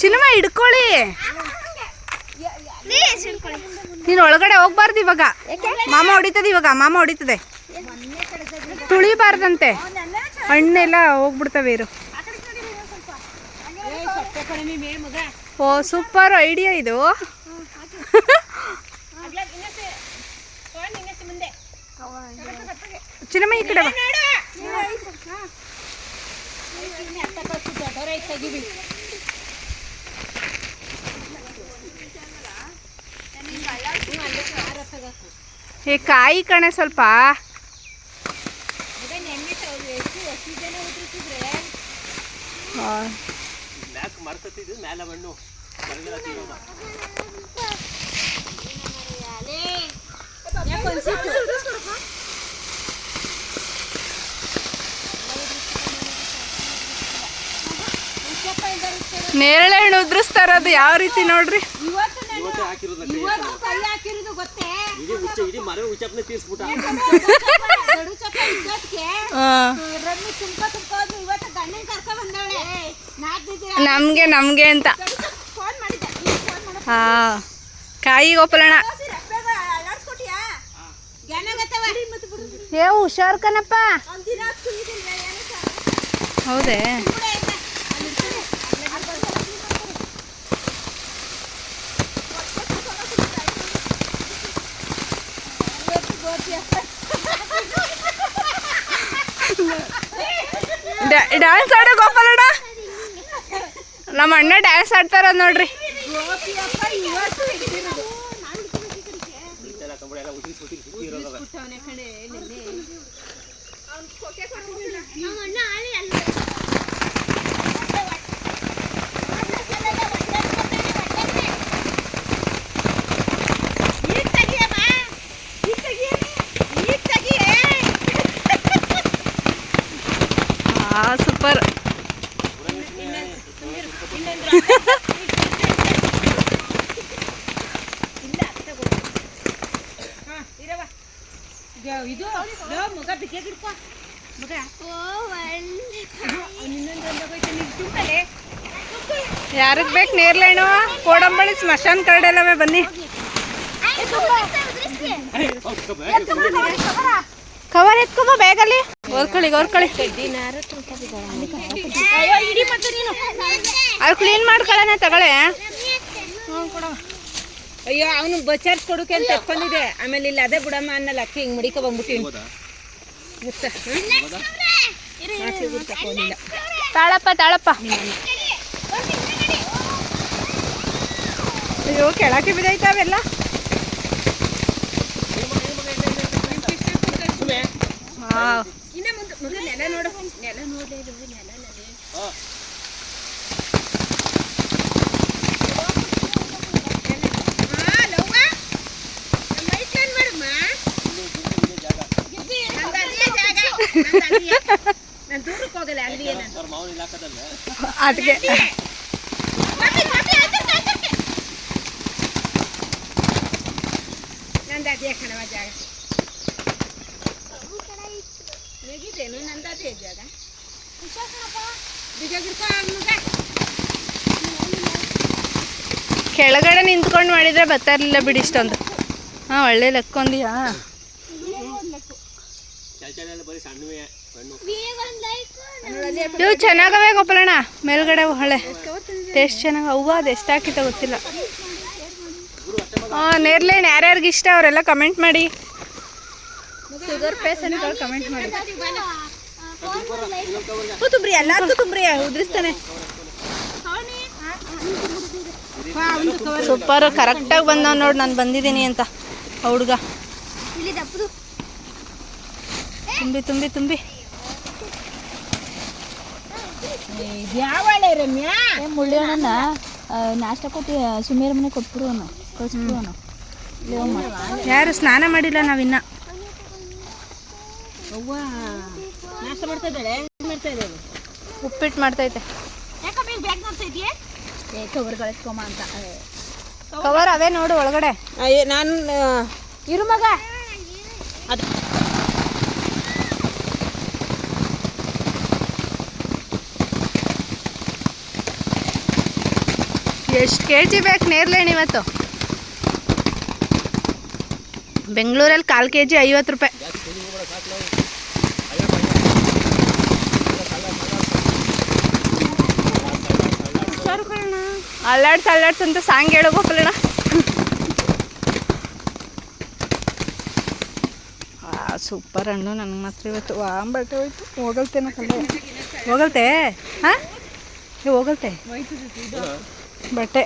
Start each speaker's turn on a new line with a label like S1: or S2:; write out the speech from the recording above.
S1: ಚಿನ್ನಮ್ಮ ಹಿಡ್ಕೊಳ್ಳಿ. ನೀನು ಒಳಗಡೆ ಹೋಗ್ಬಾರ್ದು ಇವಾಗ. ಮಾಮ ಹೊಡಿತದೆ ಇವಾಗ ಮಾಮ ಹೊಡಿತದೆ. ತುಳಿಬಾರ್ದಂತೆ. ಹಣ್ಣೆಲ್ಲ ಹೋಗ್ಬಿಡ್ತವೆ ಇರು. ಓ ಸೂಪರ್ ಐಡಿಯಾ ಇದು. ಚಿನ್ನಮ್ಮ ಈ ಕಡೆ ಏ ಕಾಯಿ ಕಣೆ ಸ್ವಲ್ಪ. ನೇರಳೆ ಹಣ್ಣು ಉದ್ರಿಸ್ತಾ ಇರೋದು ಯಾವ ರೀತಿ ನೋಡ್ರಿ? ನಮ್ಗೆ ನಮ್ಗೆ ಅಂತ. ಹಾ. ಕಾಯಿ ಗೋಪಾಲಣ್ಣ. ಏ, ಹುಷಾರ್ ಕಣಪ್ಪ. ಹೌದೇ
S2: ಕೂಡ ಇಲ್ಲ ಅಲ್ಲಿ ಇರ್ತಾರೆ. ಅಲ್ಲಿ ಬರ್ತಾರೆ. ಇವತ್ತು ಗೋಪಿ ಅಪ್ಪ.
S1: ಡ್ಯಾನ್ಸ್ ಆಡೋ ಗೋಪಾಲಣ್ಣ ನಮ್ಮ ಅಣ್ಣ ಡ್ಯಾನ್ಸ್ ಆಡ್ತಾರ ನೋಡ್ರಿ.
S2: ಗೋಪಿ ಅಪ್ಪ ಇದು? ಮಗ
S1: ಯಾರಿಗೆ ಬೇಕು ನೇರ್ಲೆ ಹಣ್ಣು? ಕೋಡಂಬಳಿ ಸ್ಮಶಾನ ಕರಡೆಲ್ಲವೇ ಬನ್ನಿ. ಕವರ್ ಎತ್ಕೊಂಬ ಬೇಗಲ್ಲಿ. ಓರ್ಕೊಳ್ಳಿ ಓರ್ಕೊಳ್ಳಿ
S2: ಅಯ್ಯೋ ಇಡಿ ಮತ್ತೆ ನೀನು.
S1: ಅದು ಕ್ಲೀನ್ ಮಾಡ್ಕೊಳ್ಳೋಣ ತಗೊಳ್ಳೆ.
S2: ಅಯ್ಯೋ ಅವನು ಬಚಾರ್ಜ್ ಕೊಡೋಕೆ ಅಂತ ತಕ್ಕೊಂಡಿದೆ ಆಮೇಲೆ ಇಲ್ಲಿ ಅದೇ ಬಿಡಮ್ಮ ಅನ್ನಲ್ಲ ಅಕ್ಕಿ ಹಿಂಗೆ ಮುಡಿಕ ಬಂದ್ಬಿಟ್ಟಿನಿ.
S3: ಹೌದಾ?
S1: ತಾಳಪ್ಪ ತಾಳಪ್ಪ. ಅಯ್ಯೋ ಕೆಳಕ್ಕೆ ಬಿದ್ದೈತಾವೆಲ್ಲ
S3: ಸುಮ್ನೆ.
S1: ಹಾ.
S2: ಇನ್ನ ಮುಂದೆ ನೆಲ ನೋಡು. ನೆಲ ನೋಡ್ಲೇ ಇದು ನೆಲ ನೆಲೆ. ಅದೇ ಕಣವ ಜಾಗ
S1: ಕೆಳಗಡೆ ನಿಂತ್ಕೊಂಡು ಮಾಡಿದ್ರೆ ಬರ್ತಾ ಇರಲಿಲ್ಲ ಬಿಡಿ ಇಷ್ಟೊಂದು. ಹಾಂ ಒಳ್ಳೆ ಲೆಕ್ಕೊಂದಿಯಾ ಇವು ಚೆನ್ನಾಗವೇ ಗೊಬ್ಬರಣ ಮೇಲ್ಗಡೆ ಹೊಳೆ. ಟೇಸ್ಟ್ ಚೆನ್ನಾಗಿ ಅವ್ವ ಅದು ಎಷ್ಟು ಹಾಕಿತ ಗೊತ್ತಿಲ್ಲ. ಹಾಂ ನೇರ್ಲೆ ಯಾರ್ಯಾರಿಗೆ ಇಷ್ಟ ಅವರೆಲ್ಲ ಕಮೆಂಟ್ ಮಾಡಿ. ಶುಗರ್ ಪೇಷಂಟ್ಗಳು ಕಮೆಂಟ್ ಮಾಡಿ. ತುಂಬ್ರಿ ಎಲ್ಲಾರ್ಗೂ ತುಂಬ್ರಿ ಉದ್ರಿಸ್ತಾನೆ. ಸೂಪರ್ ಕರೆಕ್ಟಾಗಿ ಬಂದ ನೋಡಿ ನಾನು ಬಂದಿದ್ದೀನಿ ಅಂತ ಹುಡುಗ. ಹುಡ್ಗ ತುಂಬಿ ತುಂಬಿ ತುಂಬಿ.
S4: ಮುಳ್ಳಿಯಣ್ಣ ನಾಷ್ಟ ಕೊಟ್ಟು ಸುಮೇರ ಮನೆ ಕೊಟ್ಬಿಡು ಅವನು ಕಳಿಸ್ಬಿಡು ಅವನು
S1: ಯಾರು ಸ್ನಾನ ಮಾಡಿಲ್ಲ ನಾವಿನ್ನ? ಉಪ್ಪಿಟ್ಟು ಮಾಡ್ತೈತೆ
S4: ಕವರ್
S1: ಅವೇ ನೋಡು ಒಳಗಡೆ.
S2: ನಾನು ಇರು ಮಗ.
S1: ಎಷ್ಟು ಕೆ ಜಿ ಬೇಕು ನೇರ್ಲೇಣಿ ಇವತ್ತು? ಬೆಂಗಳೂರಲ್ಲಿ ಕಾಲು ಕೆ ಜಿ ಐವತ್ತು ರೂಪಾಯಿ. ಅಲ್ಲಾಡ್ಸ್ ಅಲ್ಲಾಡ್ಸ್ ಅಂತ ಸಾಂಗ್ ಹೇಳಬೇಕಲ್ಲಣ್ಣ ಸೂಪರ್ ಹಣ್ಣು ನನಗೆ ಮಾತ್ರ ಇವತ್ತು ವಾಂಬಟ್ಟೆ ಹೋಯ್ತು. ಹೋಗಲ್ತೇನೋ ಹೋಗಲ್ತೆ? ಹಾಂ? ಹೋಗಲ್ತೆ? ബട്ടെ.